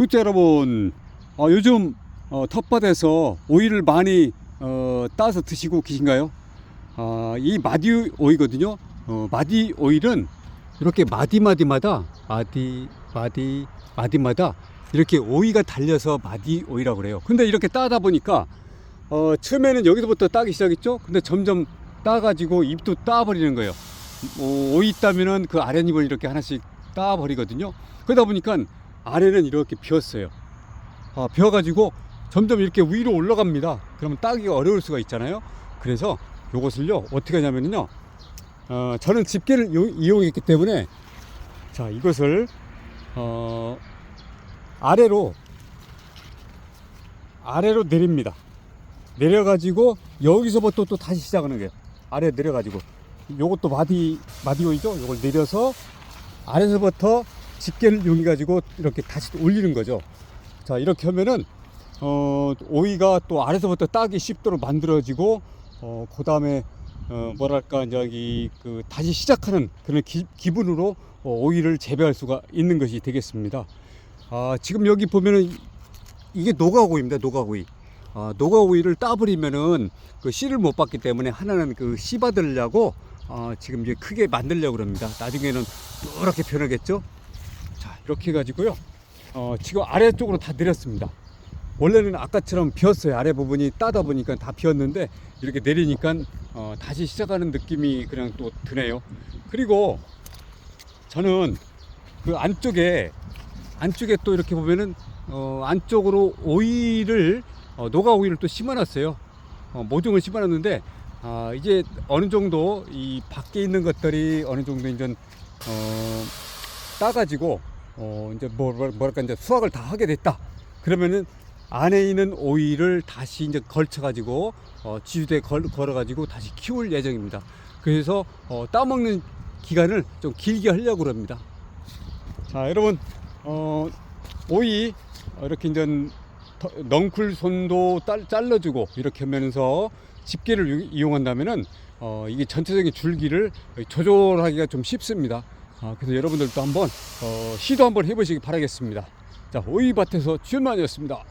그렇죠 여러분 어, 요즘 어, 텃밭에서 오이를 많이 어, 따서 드시고 계신가요? 아, 이 마디 오이거든요. 어, 마디 오일은 이렇게 마디 마디마다 마디 마디 마디마다 이렇게 오이가 달려서 마디 오이라고 그래요. 근데 이렇게 따다 보니까 어, 처음에는 여기서부터 따기 시작했죠. 근데 점점 따가지고 잎도 따버리는 거예요. 어, 오이 따면은 그 아랫잎을 이렇게 하나씩 따버리거든요. 그러다 보니까 아래는 이렇게 비었어요. 아, 비어가지고 점점 이렇게 위로 올라갑니다. 그러면 따기가 어려울 수가 있잖아요. 그래서 요것을요 어떻게 하냐면요. 어, 저는 집게를 요- 이용 했기 때문에 자 이것을 어, 아래로 아래로 내립니다. 내려가지고 여기서부터 또 다시 시작하는 거예요. 아래 내려가지고 요것도 마디 마디오이죠. 요걸 내려서 아래서부터 집게를 이용해 가지고 이렇게 다시 올리는 거죠. 자 이렇게 하면은 어, 오이가 또 아래서부터 따기 쉽도록 만들어지고 어, 그 다음에 어, 뭐랄까 저기 그 다시 시작하는 그런 기, 기분으로 어, 오이를 재배할 수가 있는 것이 되겠습니다. 아, 지금 여기 보면은 이게 노가오이입니다. 노가오이. 아, 노가오이를 따버리면은 그 씨를 못 받기 때문에 하나는 그 씨 받으려고 아, 지금 이제 크게 만들려고 그럽니다. 나중에는 이렇게 변하겠죠. 자, 이렇게 해가지고요. 어, 지금 아래쪽으로 다 내렸습니다. 원래는 아까처럼 비었어요. 아래 부분이 따다 보니까 다 비었는데 이렇게 내리니까 어, 다시 시작하는 느낌이 그냥 또 드네요. 그리고 저는 그 안쪽에 안쪽에 또 이렇게 보면은 어, 안쪽으로 오이를 어, 노가 오이를 또 심어놨어요. 어, 모종을 심어놨는데 아, 이제 어느 정도 이 밖에 있는 것들이 어느 정도 이제 어, 따가지고 어, 이제 뭐, 뭐- 뭐랄까 이제 수확을 다 하게 됐다. 그러면은 안에 있는 오이를 다시 이제 걸쳐가지고 어, 지주대에 걸, 걸어가지고 다시 키울 예정입니다. 그래서 어, 따먹는 기간을 좀 길게 하려고 합니다. 자, 여러분, 어, 오이 어, 이렇게 이제 더- 넝쿨 손도 딸- 잘라주고 이렇게 하면서 집게를 유- 이용한다면은 어, 이게 전체적인 줄기를 조절하기가 좀 쉽습니다. 아, 그래서 여러분들도 한번 어, 시도 한번 해보시기 바라겠습니다. 자, 오이밭에서 주연만이었습니다.